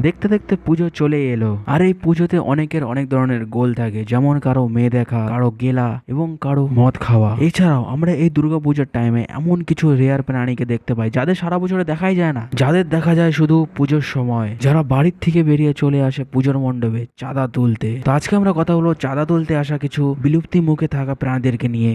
দেখতে দেখতে পুজো চলে এলো। আর এই পুজোতে অনেকের অনেক ধরনের গোল থাকে, যেমন কারও মেয়ে দেখা, কারও গেলা এবং কারও মদ খাওয়া। এছাড়াও আমরা এই দুর্গা পুজোর টাইমে এমন কিছু রেয়ার প্রাণীকে দেখতে পাই, যাদের সারা বছরে দেখাই যায় না। যাদের দেখা যায় শুধু পুজোর সময়। যারা বাড়ির থেকে বেরিয়ে চলে আসে পুজোর মণ্ডপে চাঁদা তুলতে। তো আজকে আমরা কথা বলব চাঁদা তুলতে আসা কিছু বিলুপ্তি মুখে থাকা প্রাণীদেরকে নিয়ে।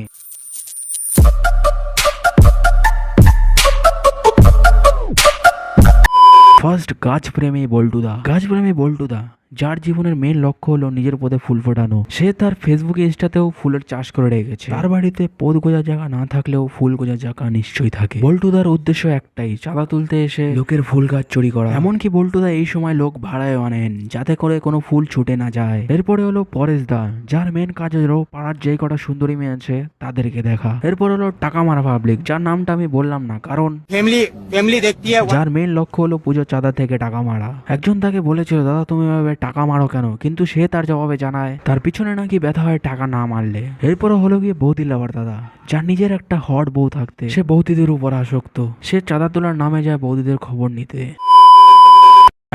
ফার্স্ট গাছপ্রেমী বল্টুদা গাছপ্রেমী বল্টুদা যার জীবনের মেন লক্ষ্য হলো নিজের পদে ফুল ফোটানো। সে তার ফেসবুক ইনস্টাতেও ফুলের চাষ করে রেখেছে তার বাড়িতে পদ গোজা জায়গা না থাকলেও ফুল গোজা জায়গা নিশ্চয়ই থাকে। বল্টুদার উদ্দেশ্য একটাই চাঁদা তুলতে এসে লোকের ফুল গাছ চুরি করা। এমনকি বল্টুদা এই সময় লোক ভাড়ায় আনেন যাতে করে কোনো ফুল ছুটে না যায়। এরপরে হলো পরেশ দা যার মেন কাজ হলো পাড়ার যে কটা সুন্দরী মেয়ে আছে তাদেরকে দেখা। এরপর হলো টাকা মারা পাবলিক যার নামটা আমি বললাম না কারণ ফ্যামিলি ফ্যামিলি দেখতে যার মেন লক্ষ্য হলো পুজোর চাঁদা থেকে টাকা মারা। একজন তাকে বলেছিল দাদা তুমি এভাবে টাকা মারো কেন? কিন্তু সে তার জবাবে জানায়, তার পিছনে নাকি ব্যথা হয় টাকা না মারলে। এরপরে হলো গিয়ে বৌদি লাভার দাদা। যার নিজের একটা হট বউ থাকতে, সে বৌদিদের উপর আসক্ত। সে চাঁদা তোলার নামে যায় বৌদিদের খবর নিতে।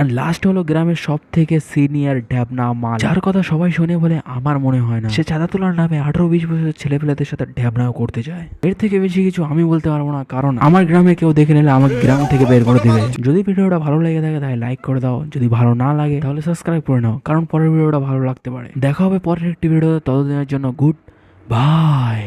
আর লাস্ট হলো গ্রামের সব থেকে সিনিয়র ড্যাবনা মাল। যার কথা সবাই শুনে বলে, আমার মনে হয় না। সে চাঁদা তোলার নামে আঠারো বিশ বছরের ছেলেপেলেদের সাথে ড্যাবনাও করতে যায় এর থেকে বেশি কিছু আমি বলতে পারব না, কারণ আমার গ্রামে কেউ দেখে নিলে আমাকে গ্রাম থেকে বের করে দেবে। যদি ভিডিওটা ভালো লেগে থাকে, তাহলে লাইক করে দাও। যদি ভালো না লাগে, তাহলে সাবস্ক্রাইব করে নাও, কারণ পরের ভিডিওটা ভালো লাগতে পারে। দেখা হবে পরের একটি ভিডিওতে, ততদিনের জন্য গুড বাই।